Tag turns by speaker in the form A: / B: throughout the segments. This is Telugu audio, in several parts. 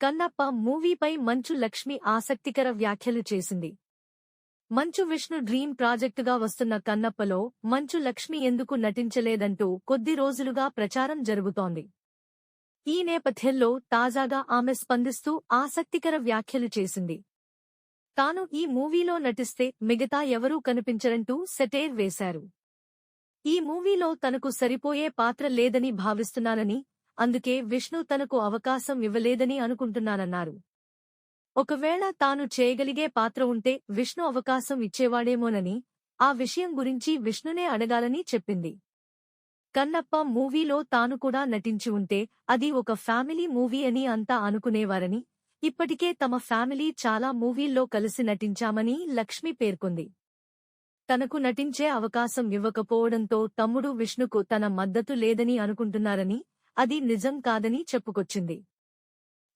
A: కన్నప్ప మూవీపై మంచు లక్ష్మి ఆసక్తికర వ్యాఖ్యలు చేసింది. మంచు విష్ణు డ్రీమ్ ప్రాజెక్టుగా వస్తున్న కన్నప్పలో మంచు లక్ష్మి ఎందుకు నటించలేదంటూ కొద్ది రోజులుగా ప్రచారం జరుగుతోంది. ఈ నేపథ్యంలో తాజాగా ఆమె స్పందిస్తూ ఆసక్తికర వ్యాఖ్యలు చేసింది. తాను ఈ మూవీలో నటిస్తే మిగతా ఎవరూ కనిపించరంటూ సెటైర్ వేశారు. ఈ మూవీలో తనకు సరిపోయే పాత్ర లేదని భావిస్తున్నానని అందుకే విష్ణు తనకు అవకాశం ఇవ్వలేదని అనుకుంటున్నానన్నారు. ఒకవేళ తాను చేయగలిగే పాత్ర ఉంటే విష్ణు అవకాశం ఇచ్చేవాడేమోనని ఆ విషయం గురించి విష్ణునే అడగాలని చెప్పింది. కన్నప్ప మూవీలో తాను కూడా నటించి ఉంటే అది ఒక ఫ్యామిలీ మూవీ అని అంతా అనుకునేవారని ఇప్పటికే తమ ఫ్యామిలీ చాలా మూవీల్లో కలిసి నటించామని లక్ష్మి పేర్కొంది. తనకు నటించే అవకాశం ఇవ్వకపోవడంతో తమ్ముడు విష్ణుకు తన మద్దతు లేదని అనుకుంటున్నారని అది నిజం కాదని చెప్పుకొచ్చింది.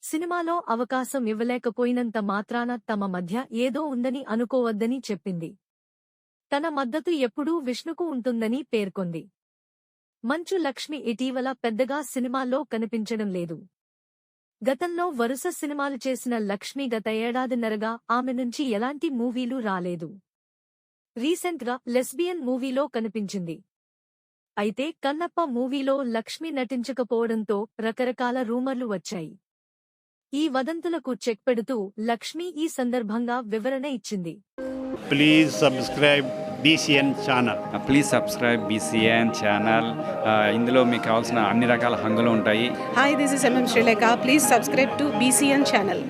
A: సినిమాలో అవకాశం ఇవ్వలేకపోయినంత మాత్రాన తమ మధ్య ఏదో ఉందని అనుకోవద్దని చెప్పింది. తన మద్దతు ఎప్పుడూ విష్ణుకు ఉంటుందని పేర్కొంది. మంచు లక్ష్మి ఇటీవల పెద్దగా సినిమాల్లో కనిపించడం లేదు. గతంలో వరుస సినిమాలు చేసిన లక్ష్మి గత ఏడాదిన్నరగా ఆమె నుంచి ఎలాంటి మూవీలు రాలేదు. రీసెంట్గా లెస్బియన్ మూవీలో కనిపించింది. అయితే కన్నప్ప మూవీలో లక్ష్మి నటించకపోవడంతో రకరకాల రూమర్లు వచ్చాయి. ఈ వదంతులకు చెక్ పెడుతూ లక్ష్మి ఈ సందర్భంగా వివరణ ఇచ్చింది.
B: Please subscribe BCN channel
C: please subscribe BCN channel ఇందులో మీకు కావాల్సిన అన్ని రకాల హంగులు ఉంటాయి.
D: This is MM Sri Lanka. Please subscribe to BCN channel.